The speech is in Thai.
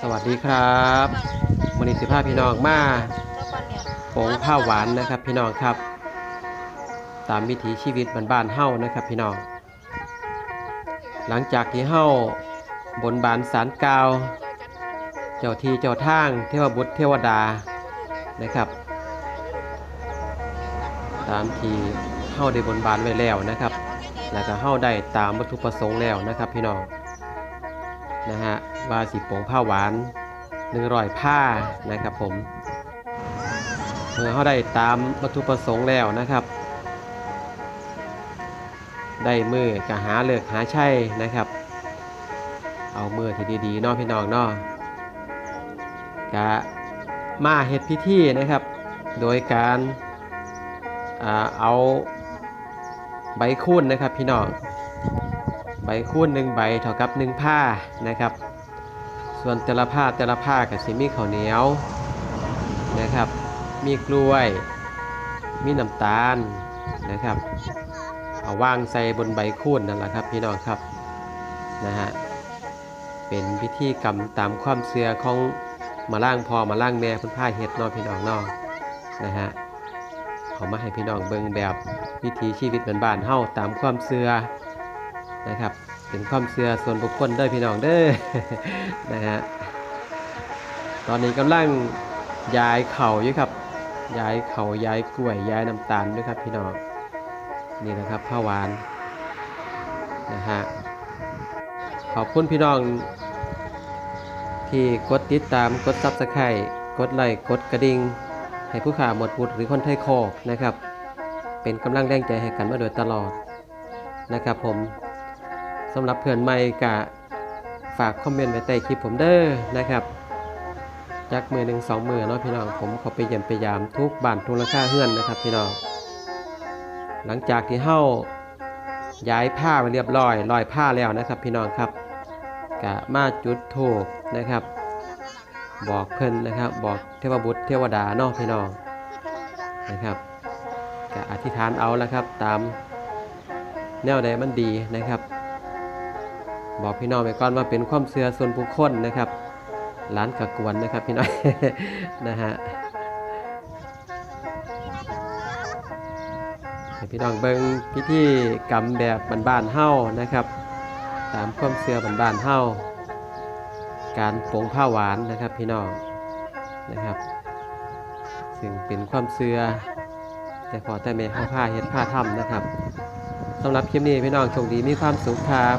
สวัสดีครับมณีสิภาพี่น้องมาโป่งผ้าหวานนะครับพี่น้องครับ ตามวิถีชีวิตบ้านๆเฮ้านะครับพี่น้อง หลังจากที่เฮ้าบนบานสารกาว เจ้าที่เจ้าทาง เทวบุตรเทวดานะครับ ตามที่เฮ้าได้บนบานไว้แล้วนะครับ แล้วก็เฮ้าได้ตามวัตถุประสงค์แล้วนะครับพี่น้อง นะฮะว่าสีโป่งผ้าหวานหนึ่งร้อยผ้านะครับผมเมื่อเขาได้ตามวัตถุประสงค์แล้วนะครับ ได้มือกะหาเลือกหาใช่นะครับ เอามือที่ดีๆนอพี่น้องนอกะมาเฮ็ดพิธีนะครับ โดยการเอาใบคูนนะครับพี่น้อง ใบคูนหนึ่งใบเท่ากับหนึ่งผ้านะครับ ส่วนแต่ละผ้าแต่ละผ้ากับสิมีข้าวเหนียวนะครับ มีกล้วย มีน้ำตาลนะครับ เอาวางใส่บนใบคูนนั่นแหละครับพี่น้องครับนะฮะเป็นพิธีกรรมตามความเชื่อของมาล่างพอมาล่างแม่คุณพ่าเฮ็ดนอพี่น้องนอนะฮะเอามาให้พี่น้องเบิ่งแบบวิถีชีวิตบ้านๆเฮาตามความเชื่อ นะครับเป็นความเชื่อส่วนบุคคลเด้อพี่น้องเด้อนะฮะตอนนี้กำลังย้ายเข่าอยู่ครับ ย้ายเข่าย้ายกล้วยย้ายน้ำตาลด้วยครับพี่น้องนี่นะครับผ้าหวานนะฮะขอบคุณพี่น้อง ที่กดติดตามกดซับสไครต์กดไลค์กดกระดิ่งให้ผู้ข่าหมดบุตรหรือคนไทยโคกนะครับ เป็นกำลังแรงใจให้กันมาโดยตลอดนะครับผม สำหรับเพื่อนใหม่กะฝากคอมเมนต์ไว้ใต้คลิปผมเด้อนะครับจากมือหนึ่งสองมือเนาะพี่น้องผมเขาไปเยี่ยมไปยามทุกบ้านทุกราคาเฮือนนะครับพี่น้องหลังจากที่เฮ้าย้ายผ้าไปเรียบร้อยลอยผ้าแล้วนะครับ พี่น้องครับกะมาจุดถูกนะครับ บอกเพิ่นนะครับ บอกเทวบุตรเทวดาเนาะพี่น้องนะครับกะอธิษฐานเอาแล้วครับ ตามแนวใดมันดีนะครับ บอกพี่น้องไปก่อนว่าเป็นความเชื่อส่วนบุคคลนะครับร้านกะกวนนะครับพี่น้องนะฮะพี่น้องเบิ่งพิธีกรรมแบบบ้านๆเฮ้านะครับ ตามความเชื่อบ้านๆเฮ้าการปรงผ้าหวานนะครับพี่น้องนะครับ ซึ่งเป็นความเชื่อแต่พอแต่แม่เฮาผ้าเฮ็ดผ้าทำนะครับสำหรับคลิปนี้พี่น้องโชคดีมีความสุขครับ